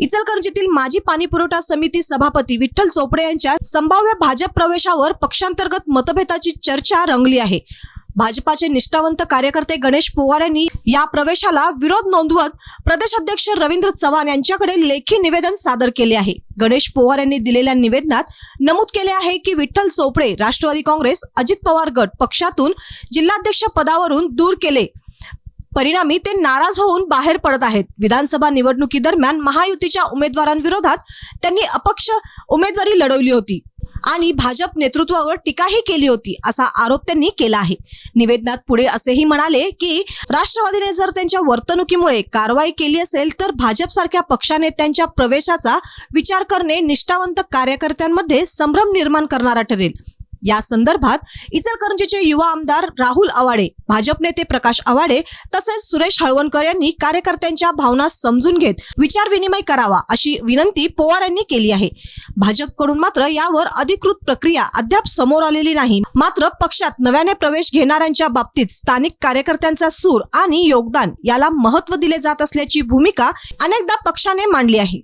इचलकरंजीतील माजी पाणी पुरवठा समिती सभापती विठ्ठल चोपडे यांच्या संभाव्य भाजप प्रवेशावर पक्षांतर्गत मतभेदाची चर्चा रंगली आहे. भाजपाचे निष्ठावंत कार्यकर्ते गणेश पोवार यांनी या प्रवेशाला विरोध नोंदवत प्रदेशाध्यक्ष रवींद्र चव्हाण यांच्याकडे लेखी निवेदन सादर केले आहे. गणेश पोवार यांनी दिलेल्या निवेदनात नमूद केले आहे की विठ्ठल चोपडे राष्ट्रवादी काँग्रेस अजित पवार गट पक्षातून जिल्हाध्यक्ष पदावरून दूर केले. परिणामी ते नाराज होऊन बाहेर पडत आहेत. विधानसभा निवडणुकीदरम्यान महायुतीच्या उमेदवारांविरोधात त्यांनी अपक्ष उमेदवारी लढवली होती आणि भाजप नेतृत्वावर टीकाही केली होती असा आरोप त्यांनी केला आहे. निवेदनात पुढे असेही म्हणाले की राष्ट्रवादीने जर त्यांच्या वर्तणुकीमुळे कारवाई केली असेल तर भाजपसारख्या पक्षाने त्यांच्या प्रवेशाचा विचार करणे निष्ठावंत कार्यकर्त्यांमध्ये संभ्रम निर्माण करणारा ठरेल. या संदर्भात इचलकरंजीचे युवा आमदार राहुल आवाडे भाजप नेते प्रकाश आवाडे तसेच सुरेश हळवणकर यांनी कार्यकर्त्यांच्या भावना समजून घेत विचार विनिमय करावा अशी विनंती पवार यांनी केली आहे. भाजपकडून मात्र यावर अधिकृत प्रक्रिया अद्याप समोर आलेली नाही. मात्र पक्षात नव्याने प्रवेश घेणाऱ्यांच्या बाबतीत स्थानिक कार्यकर्त्यांचा सूर आणि योगदान याला महत्त्व दिले जात असल्याची भूमिका अनेकदा पक्षाने मांडली आहे.